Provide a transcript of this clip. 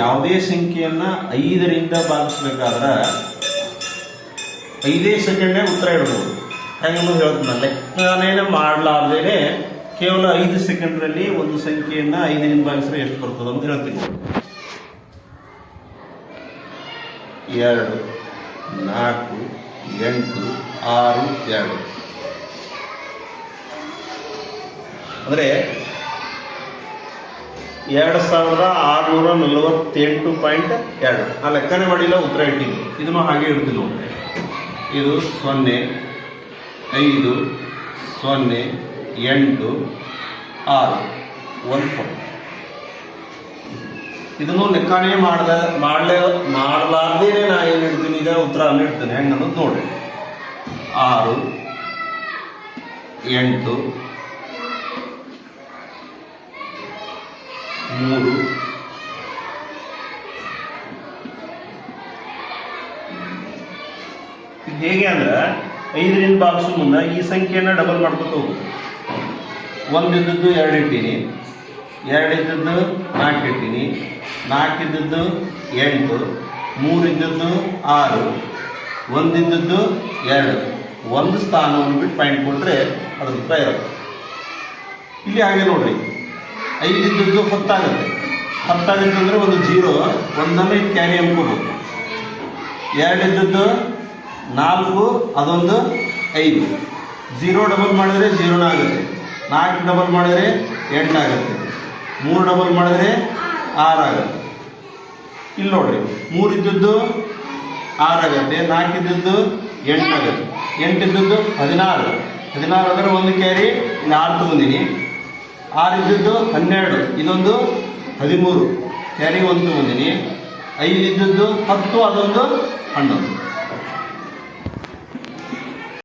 ಯಾವುದೇ ಸಂಖ್ಯೆಯನ್ನ ಐದರಿಂದ ಭಾಗಿಸ್ಬೇಕಾದ್ರೆ ಐದೇ ಸೆಕೆಂಡ್ ಉತ್ತರ ಇಡ್ಬೋದು. ಹೆಂಗನ್ನು ಹೇಳ್ತೀನಿ ನಾನೇನು ಮಾಡಲಾರ್ದೇನೆ ಕೇವಲ ಐದು ಸೆಕೆಂಡ್ರಲ್ಲಿ ಒಂದು ಸಂಖ್ಯೆಯನ್ನ ಐದರಿಂದ ಭಾಗಿಸಿದ್ರೆ ಎಷ್ಟು ಬರ್ತದೆ ಅಂತ ಹೇಳ್ತೀನಿ. ಎರಡು, ನಾಲ್ಕು, ಎಂಟು, ಆರು, ಎರಡು. ಅಂದರೆ ಎರಡು ಸಾವಿರದ ಆರುನೂರ ನಲವತ್ತೆಂಟು ಪಾಯಿಂಟ್ ಎರಡು. ಆ ಲೆಕ್ಕನೇ ಮಾಡಿಲ್ಲ, ಉತ್ತರ ಇಟ್ಟಿದ್ದು. ಇದನ್ನು ಹಾಗೆ ಇಡ್ತೀನಿ ನೋಡಿ ಇದು ಸೊನ್ನೆ, ಐದು, ಸೊನ್ನೆ, ಎಂಟು, ಆರು. ಒನ್ ಫೋರ್ ಇದನ್ನು ಲೆಕ್ಕನೇ ಮಾಡ್ದ, ಮಾಡಲೇ, ಮಾಡಲಾರ್ದೇನೆ ನಾ ಏನು ಇಡ್ತೀನಿ? ಈಗ ಉತ್ತರ ಅಲ್ಲಿ ಇಡ್ತೀನಿ. ಹೆಂಗೆ ಅನ್ನೋದು ನೋಡಿ ಆರು, ಎಂಟು ಮೂರು. ಹೇಗೆ ಅಂದ್ರೆ ಐದರಿಂದ ಭಾಗಿಸೋ ಮುನ್ನ ಈ ಸಂಖ್ಯೆಯನ್ನು ಡಬಲ್ ಮಾಡ್ಕೊತ ಹೋಗುದು ಒಂದಿದ್ದದ್ದು ಎರಡು ಇಟ್ಟೀನಿ ಎರಡು ಇದ್ದದ್ದು ನಾಲ್ಕು ಇಟ್ಟೀನಿ ನಾಲ್ಕು ಇದ್ದದ್ದು ಎಂಟು ಮೂರು ಇದ್ದದ್ದು ಆರು, ಒಂದಿದ್ದದ್ದು ಎರಡು. ಒಂದು ಸ್ಥಾನವನ್ನು ಬಿಟ್ಟು ಪಾಯಿಂಟ್ ಕೊಟ್ಟರೆ ಅದ್ರ ಉತ್ತರ ಇರುತ್ತೆ ಇಲ್ಲಿ ಹಾಗೆ ನೋಡ್ರಿ. ಐದಿದ್ದದ್ದು ಹತ್ತಾಗುತ್ತೆ. ಹತ್ತಾಗುತ್ತೆ ಅಂದರೆ ಒಂದು ಜೀರೋ, ಒಂದೊಮ್ಮೆ ಕ್ಯಾರಿ ಅಂದ್ಕೊಳ್ಬೇಕು ಎರಡು ಇದ್ದದ್ದು ನಾಲ್ಕು, ಅದೊಂದು ಐದು. ಜೀರೋ ಡಬಲ್ ಮಾಡಿದರೆ ಜೀರೋನ ಆಗುತ್ತೆ. ನಾಲ್ಕು ಡಬಲ್ ಮಾಡಿದರೆ ಎಂಟಾಗುತ್ತೆ ಮೂರು ಡಬಲ್ ಮಾಡಿದರೆ ಆರಾಗುತ್ತೆ ಇಲ್ಲಿ ನೋಡ್ರಿ ಮೂರು ಇದ್ದದ್ದು ಆರಾಗುತ್ತೆ ನಾಲ್ಕು ಇದ್ದದ್ದು ಎಂಟಾಗುತ್ತೆ ಎಂಟಿದ್ದದ್ದು ಹದಿನಾರು. ಹದಿನಾರು ಅಂದರೆ ಒಂದು ಕ್ಯಾರಿ ಇಲ್ಲಿ ಆರು ತಗೊಂಡಿನಿ. ಆರು ಇದ್ದದ್ದು ಹನ್ನೆರಡು ಇದೊಂದು ಹದಿಮೂರು. ಕ್ಯಾರಿ ಒಂದು ಬಂದೀನಿ ಐದು ಇದ್ದದ್ದು ಹತ್ತು ಅದೊಂದು ಹನ್ನೊಂದು.